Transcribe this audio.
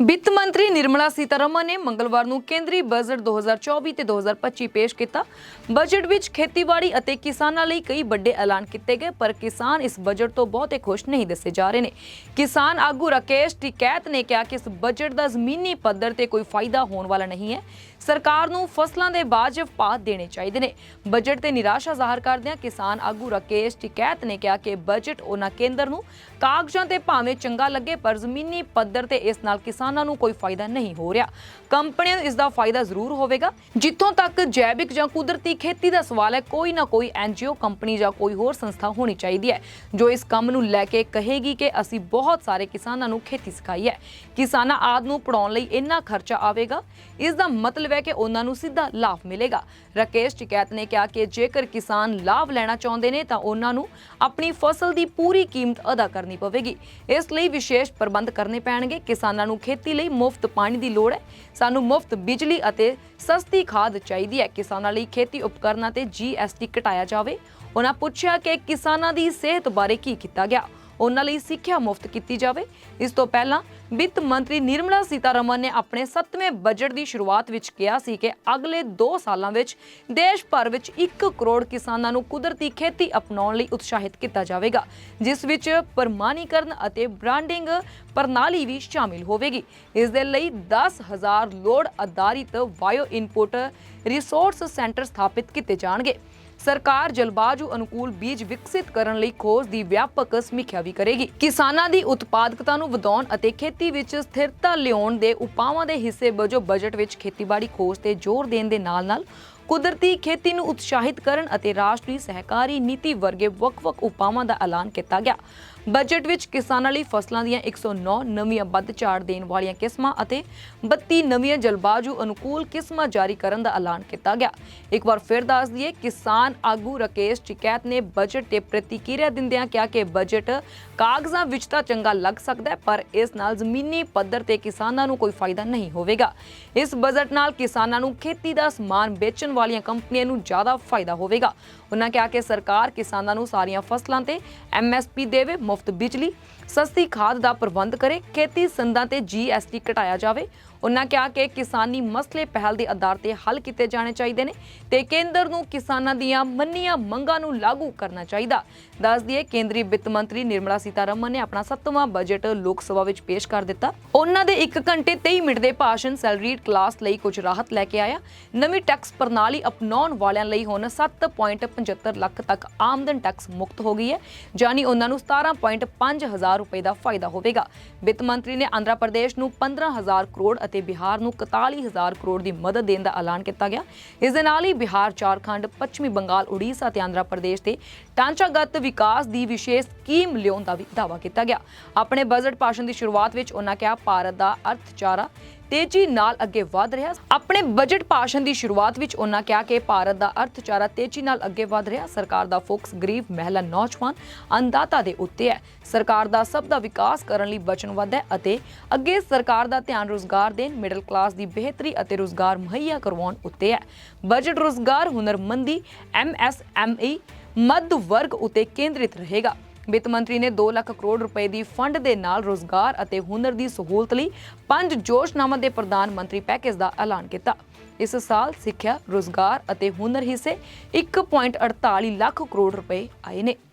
ਵਿੱਤ ਮੰਤਰੀ ਨਿਰਮਲਾ ਸੀਤਾਰਮਨ ਨੇ ਮੰਗਲਵਾਰ ਨੂੰ ਕੇਂਦਰੀ ਬਜਟ 2024 ਤੇ 2025 ਪੇਸ਼ ਕੀਤਾ। ਬਜਟ ਵਿੱਚ ਖੇਤੀਬਾੜੀ ਅਤੇ ਕਿਸਾਨਾਂ ਲਈ ਕਈ ਵੱਡੇ ਐਲਾਨ ਕੀਤੇ ਗਏ, ਪਰ ਕਿਸਾਨ ਇਸ ਬਜਟ ਤੋਂ ਬਹੁਤੇ ਖੁਸ਼ ਨਹੀਂ ਦੱਸੇ ਜਾ ਰਹੇ ਨੇ। ਕਿਸਾਨ ਆਗੂ ਰਾਕੇਸ਼ ਟਿਕੈਤ ਨੇ ਕਿਹਾ ਕਿ ਇਸ ਬਜਟ ਦਾ ਜ਼ਮੀਨੀ ਪੱਧਰ ਤੇ ਕੋਈ ਫਾਇਦਾ ਹੋਣ ਵਾਲਾ ਨਹੀਂ ਹੈ। ਸਰਕਾਰ ਨੂੰ ਫਸਲਾਂ ਦੇ ਵਾਜਬ ਭਾਅ ਦੇਣੇ ਚਾਹੀਦੇ ਨੇ। ਬਜਟ ਤੇ ਨਿਰਾਸ਼ਾ ਜ਼ਾਹਰ ਕਰਦਿਆਂ ਕਿਸਾਨ ਆਗੂ ਰਾਕੇਸ਼ ਟਿਕੈਤ ਨੇ ਕਿਹਾ ਕਿ ਬਜਟ ਉਹਨਾਂ ਕੇਂਦਰ ਨੂੰ ਕਾਗਜ਼ਾਂ ਤੇ ਭਾਵੇਂ ਚੰਗਾ ਲੱਗੇ, ਪਰ ਜ਼ਮੀਨੀ ਪੱਧਰ ਤੇ ਇਸ ਨਾਲ ਕਿਸਾਨ ਨੂੰ ਕੋਈ ਫਾਇਦਾ ਨਹੀਂ ਹੋ ਰਿਹਾ। ਕੰਪਨੀਆਂ ਨੂੰ ਇਸ ਦਾ ਫਾਇਦਾ ਜ਼ਰੂਰ ਹੋਵੇਗਾ। ਜਿੱਥੋਂ ਤੱਕ ਜੈਵਿਕ ਜਾਂ ਕੁਦਰਤੀ ਖੇਤੀ ਦਾ ਸਵਾਲ ਹੈ, ਕੋਈ ਨਾ ਕੋਈ ਐਨਜੀਓ, ਕੰਪਨੀ ਜਾਂ ਕੋਈ ਹੋਰ ਸੰਸਥਾ ਹੋਣੀ ਚਾਹੀਦੀ ਹੈ, ਜੋ ਇਸ ਕੰਮ ਨੂੰ ਲੈ ਕੇ ਕਹੇਗੀ ਕਿ ਅਸੀਂ ਬਹੁਤ ਸਾਰੇ ਕਿਸਾਨਾਂ ਨੂੰ ਖੇਤੀ ਸਿਖਾਈ ਹੈ। ਕਿਸਾਨਾਂ ਆਦ ਨੂੰ ਪੜਾਉਣ ਲਈ ਇੰਨਾ ਖਰਚਾ ਆਵੇਗਾ। ਇਸ ਦਾ ਮਤਲਬ ਹੈ ਕਿ ਉਹਨਾਂ ਨੂੰ ਸਿੱਧਾ ਲਾਭ ਮਿਲੇਗਾ। ਰਾਕੇਸ਼ ਟਿਕੈਤ ਨੇ ਕਿਹਾ ਕਿ ਜੇਕਰ ਕਿਸਾਨ ਲਾਭ ਲੈਣਾ ਚਾਹੁੰਦੇ ਨੇ, ਤਾਂ ਉਹਨਾਂ ਨੂੰ ਆਪਣੀ ਫਸਲ ਦੀ ਪੂਰੀ ਕੀਮਤ ਅਦਾ ਕਰਨੀ ਪਵੇਗੀ। ਇਸ ਲਈ ਵਿਸ਼ੇਸ਼ ਪ੍ਰਬੰਧ ਕਰਨੇ ਪੈਣਗੇ। ਕਿਸਾਨਾਂ ਨੂੰ ਖੇਤੀ ਖੇਤੀ ਲਈ ਮੁਫਤ ਪਾਣੀ ਦੀ ਲੋੜ ਹੈ। ਸਾਨੂੰ ਮੁਫਤ ਬਿਜਲੀ ਅਤੇ ਸਸਤੀ ਖਾਦ ਚਾਹੀਦੀ ਹੈ। ਕਿਸਾਨਾਂ ਲਈ ਖੇਤੀ ਉਪਕਰਨਾਂ ਤੇ ਜੀਐਸਟੀ ਘਟਾਇਆ ਜਾਵੇ। ਉਹਨਾਂ ਪੁੱਛਿਆ ਕਿ ਕਿਸਾਨਾਂ ਦੀ ਸਿਹਤ ਬਾਰੇ ਕੀ ਕੀਤਾ ਗਿਆ। ਉਹਨਾਂ ਲਈ ਸਿੱਖਿਆ ਮੁਫਤ ਕੀਤੀ ਜਾਵੇ। ਇਸ ਤੋਂ ਪਹਿਲਾਂ ਵਿੱਤ ਮੰਤਰੀ ਨਿਰਮਲਾ ਸੀਤਾਰਮਨ ਨੇ ਆਪਣੇ 7ਵੇਂ ਬਜਟ ਦੀ ਸ਼ੁਰੂਆਤ ਵਿੱਚ ਕਿਹਾ ਸੀ ਕਿ ਅਗਲੇ 2 ਸਾਲਾਂ ਵਿੱਚ ਦੇਸ਼ ਭਰ ਵਿੱਚ 1 ਕਰੋੜ ਕਿਸਾਨਾਂ ਨੂੰ ਕੁਦਰਤੀ ਖੇਤੀ ਅਪਣਾਉਣ ਲਈ ਉਤਸ਼ਾਹਿਤ ਕੀਤਾ ਜਾਵੇਗਾ, ਜਿਸ ਵਿੱਚ ਪ੍ਰਮਾਣੀਕਰਨ ਅਤੇ ਬ੍ਰਾਂਡਿੰਗ ਪ੍ਰਣਾਲੀ ਵੀ ਸ਼ਾਮਿਲ ਹੋਵੇਗੀ। ਇਸ ਦੇ ਲਈ 10000 ਲੋੜ ਆਧਾਰਿਤ ਬਾਇਓ ਇਨਪੁਟ ਰਿਸੋਰਸ ਸੈਂਟਰ ਸਥਾਪਿਤ ਕੀਤੇ ਜਾਣਗੇ। ਸਰਕਾਰ ਜਲਵਾਯੂ ਅਨੁਕੂਲ ਬੀਜ ਵਿਕਸਿਤ ਕਰਨ ਲਈ ਖੋਜ ਦੀ ਵਿਆਪਕ ਸਮੀਖਿਆ ਵੀ ਕਰੇਗੀ। ਕਿਸਾਨਾਂ ਦੀ ਉਤਪਾਦਕਤਾ ਨੂੰ ਵਧਾਉਣ ਅਤੇ ਖੇਤੀ ਵਿੱਚ ਸਥਿਰਤਾ ਲਿਆਉਣ ਦੇ ਉਪਾਵਾਂ ਦੇ ਹਿੱਸੇ ਵਜੋਂ ਬਜਟ ਵਿੱਚ ਖੇਤੀਬਾੜੀ ਖੋਜ ਤੇ ਜ਼ੋਰ ਦੇਣ ਦੇ ਨਾਲ-ਨਾਲ ਕੁਦਰਤੀ ਖੇਤੀ ਨੂੰ ਉਤਸ਼ਾਹਿਤ ਕਰਨ ਅਤੇ ਰਾਸ਼ਟਰੀ ਸਹਿਕਾਰੀ ਨੀਤੀ ਵਰਗੇ ਵੱਖ-ਵੱਖ ਉਪਾਵਾਂ ਦਾ ਐਲਾਨ ਕੀਤਾ ਗਿਆ। ਬਜਟ ਵਿੱਚ ਕਿਸਾਨਾਂ ਲਈ ਫਸਲਾਂ ਦੀਆਂ 109 ਨਵੀਆਂ ਵੱਧ ਝਾੜ ਦੇਣ ਵਾਲੀਆਂ ਕਿਸਮਾਂ ਅਤੇ 32 ਨਵੀਆਂ ਜਲਵਾਯੂ ਅਨੁਕੂਲ ਕਿਸਮਾਂ ਜਾਰੀ ਕਰਨ ਦਾ ਐਲਾਨ ਕੀਤਾ ਗਿਆ। ਇੱਕ ਵਾਰ ਫਿਰ ਦੱਸ ਦਈਏ, ਕਿਸਾਨ ਆਗੂ ਰਾਕੇਸ਼ ਟਿਕੈਤ ਨੇ ਬਜਟ ਤੇ ਪ੍ਰਤੀਕਿਰਿਆ ਦਿੰਦਿਆਂ ਕਿਹਾ ਕਿ ਬਜਟ ਕਾਗਜ਼ਾਂ ਵਿੱਚ ਤਾਂ ਚੰਗਾ ਲੱਗ ਸਕਦਾ ਹੈ, ਪਰ ਇਸ ਨਾਲ ਜ਼ਮੀਨੀ ਪੱਧਰ ਤੇ ਕਿਸਾਨਾਂ ਨੂੰ ਕੋਈ ਫਾਇਦਾ ਨਹੀਂ ਹੋਵੇਗਾ। ਇਸ ਬਜਟ ਨਾਲ ਕਿਸਾਨਾਂ ਨੂੰ ਖੇਤੀ ਦਾ ਸਮਾਨ ਵੇਚਣ ਵਾਲੀਆਂ ਕੰਪਨੀਆਂ ਨੂੰ ਜ਼ਿਆਦਾ ਫਾਇਦਾ ਹੋਵੇਗਾ। ਉਹਨਾਂ ਕਿਹਾ ਕਿ ਸਰਕਾਰ ਕਿਸਾਨਾਂ ਨੂੰ ਸਾਰੀਆਂ ਫਸਲਾਂ ਤੇ ਐਮਐਸਪੀ ਦੇਵੇ ਮੁਫਤ ਬਿਜਲੀ ਸਸਤੀ ਖਾਦ ਦਾ ਪ੍ਰਬੰਧ ਕਰੇ ਖੇਤੀ ਸੰਦਾਂ ਤੇ ਜੀਐਸਟੀ ਘਟਾਇਆ ਜਾਵੇ। ਉਨ੍ਹਾਂ ਕਿਹਾ ਕਿ ਕਿਸਾਨੀ ਮਸਲੇ ਪਹਿਲ ਦੇ ਆਧਾਰ ਤੇ ਹੱਲ ਕੀਤੇ ਜਾਣੇ ਚਾਹੀਦੇ ਨੇ ਤੇ ਕੇਂਦਰ ਨੂੰ ਕਿਸਾਨਾਂ ਦੀਆਂ ਮੰਨੀਆਂ ਮੰਗਾਂ ਨੂੰ ਲਾਗੂ ਕਰਨਾ ਚਾਹੀਦਾ। ਦੱਸ ਦਈਏ, ਕੇਂਦਰੀ ਵਿੱਤ ਮੰਤਰੀ ਨਿਰਮਲਾ ਸੀਤਾਰਮਨ ਨੇ ਆਪਣਾ 7ਵਾਂ ਬਜਟ ਲੋਕ ਸਭਾ ਵਿੱਚ ਪੇਸ਼ ਕਰ ਦਿੱਤਾ। ਉਹਨਾਂ ਦੇ 1 ਘੰਟੇ 23 ਮਿੰਟ ਦੇ ਭਾਸ਼ਣ ਸੈਲਰੀਡ ਕਲਾਸ ਲਈ ਕੁਝ ਰਾਹਤ ਲੈ ਕੇ ਆਇਆ। ਨਵੀਂ ਟੈਕਸ ਪ੍ਰਣਾਲੀ ਅਪਣਾਉਣ ਵਾਲਿਆਂ ਲਈ ਹੁਣ 7.75 ਲੱਖ ਤੱਕ ਆਮਦਨ ਟੈਕਸ ਮੁਕਤ ਹੋ ਗਈ ਹੈ ਜਾਨੀ ਉਹਨਾਂ ਨੂੰ 17.5 ਹਜ਼ਾਰ ਰੁਪਏ ਦਾ ਫਾਇਦਾ ਹੋਵੇਗਾ। ਵਿੱਤ ਮੰਤਰੀ ਨੇ ਆਂਧਰਾ ਪ੍ਰਦੇਸ਼ ਨੂੰ 15000 ਕਰੋੜ ਅਤੇ ਬਿਹਾਰ ਨੂੰ 41000 ਕਰੋੜ ਦੀ ਮਦਦ ਦੇਣ ਦਾ ਐਲਾਨ ਕੀਤਾ ਗਿਆ। ਇਸ ਦੇ ਨਾਲ ਹੀ ਬਿਹਾਰ, ਝਾਰਖੰਡ, ਪੱਛਮੀ ਬੰਗਾਲ, ਉੜੀਸਾ ਅਤੇ ਆਂਧਰਾ ਪ੍ਰਦੇਸ਼ ਤੇ ਢਾਂਚਾਗਤ ਵਿਕਾਸ ਦੀ ਵਿਸ਼ੇਸ਼ ਸਕੀਮ ਲਿਆਉਣ ਦਾ ਵੀ ਦਾਅਵਾ ਕੀਤਾ ਗਿਆ। ਆਪਣੇ ਬਜਟ ਭਾਸ਼ਣ ਦੀ ਸ਼ੁਰੂਆਤ ਵਿੱਚ ਉਹਨਾਂ ਕਿਹਾ, ਭਾਰਤ ਦਾ ਅਰਥਚਾਰਾ ਤੇਜ਼ੀ ਨਾਲ ਅੱਗੇ ਵਧ ਰਿਹਾ। ਆਪਣੇ ਬਜਟ ਭਾਸ਼ਣ ਦੀ ਸ਼ੁਰੂਆਤ ਵਿੱਚ ਉਹਨਾਂ ਕਿਹਾ ਕਿ ਭਾਰਤ ਦਾ ਅਰਥਚਾਰਾ ਤੇਜ਼ੀ ਨਾਲ ਅੱਗੇ ਵਧ ਰਿਹਾ। ਸਰਕਾਰ ਦਾ ਫੋਕਸ ਗਰੀਬ ਮਹਿਲਾ ਨੌਜਵਾਨ ਅੰਦਾਤਾ ਦੇ ਉੱਤੇ ਹੈ। ਸਰਕਾਰ ਦਾ ਸਭ ਦਾ ਵਿਕਾਸ ਕਰਨ ਲਈ ਵਚਨਬੱਧ ਹੈ ਅਤੇ ਅੱਗੇ ਸਰਕਾਰ ਦਾ ਧਿਆਨ ਰੋਜ਼ਗਾਰ ਦੇਣ ਮਿਡਲ ਕਲਾਸ ਦੀ ਬਿਹਤਰੀ ਅਤੇ ਰੋਜ਼ਗਾਰ ਮੁਹੱਈਆ ਕਰਵਾਉਣ ਉੱਤੇ ਹੈ। ਬਜਟ ਰੋਜ਼ਗਾਰ ਹੁਨਰਮੰਦੀ ਐਮਐਸਐਮਈ ਮੱਧ ਵਰਗ ਉਤੇ ਕੇਂਦਰਿਤ ਰਹੇਗਾ। ਵਿੱਤ ਮੰਤਰੀ ਨੇ 2 ਲੱਖ ਕਰੋੜ ਰੁਪਏ ਦੀ ਫੰਡ ਦੇ ਨਾਲ ਰੋਜ਼ਗਾਰ ਅਤੇ ਹੁਨਰ ਦੀ ਸਹੂਲਤ ਲਈ ਪੰਜ ਜੋਸ਼ਨਾਮਾ ਦੇ ਪ੍ਰਧਾਨ ਮੰਤਰੀ ਪੈਕੇਜ ਦਾ ਐਲਾਨ ਕੀਤਾ। ਇਸ ਸਾਲ ਸਿੱਖਿਆ, ਰੋਜ਼ਗਾਰ ਅਤੇ ਹੁਨਰ ਹਿੱਸੇ 1.48 ਲੱਖ ਕਰੋੜ ਰੁਪਏ ਆਏ ਨੇ।